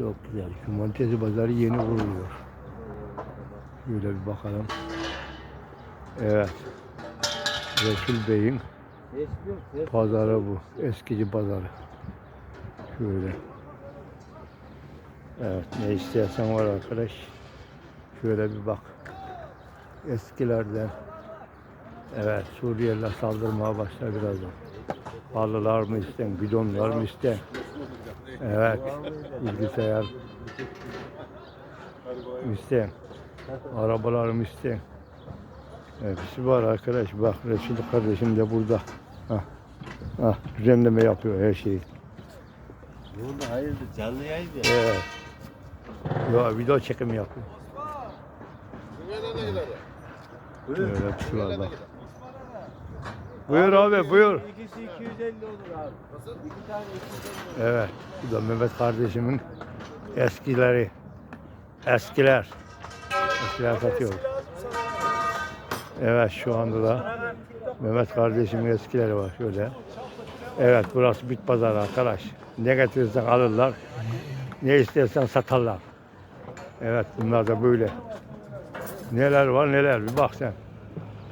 Çok güzel. Cumartesi pazarı yeni kuruluyor. Şöyle bir bakalım. Evet. Resul Bey'in pazarı bu. Eskici pazarı. Şöyle. Evet ne istersen var arkadaş. Şöyle bir bak. Eskilerden. Evet Suriyeliler saldırmaya başlar birazdan. Halılar mı isten, bidonlar mı isten? Evet, bilgisayar mı isten? Arabalar mı isten? Hepsi var arkadaş. Bak Resul kardeşim de burada. Hah. Hah, düzenleme yapıyor her şeyi. Burada hayırdır canlı yayın ya. Evet. Yo, video çekimi yapıyor. Böyle bir şey var bak. Buyur abi buyur. İkisi 250 olur abi. İki tane 250 Evet. Bu da Mehmet kardeşimin eskileri. Eskiler. Eskiler satıyor. Evet şu anda da Mehmet kardeşimin eskileri var şöyle. Evet burası bit pazarı arkadaş. Ne getirirsen alırlar. Ne istersen satarlar. Evet bunlar da böyle. Neler var neler bir bak sen.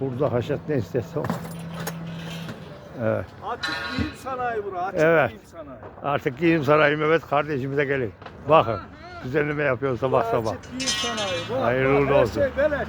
Burada haşat ne istersen. Evet. Açık giyim sanayi bura. Açık Evet. giyim sanayi. Artık giyim sarayı Mehmet kardeşimize gelin. Bakın düzenleme yapıyor sabah sabah. Açık giyim sanayi. Bu, Hayırlı bu, uğurlu her olsun. Şey beleş.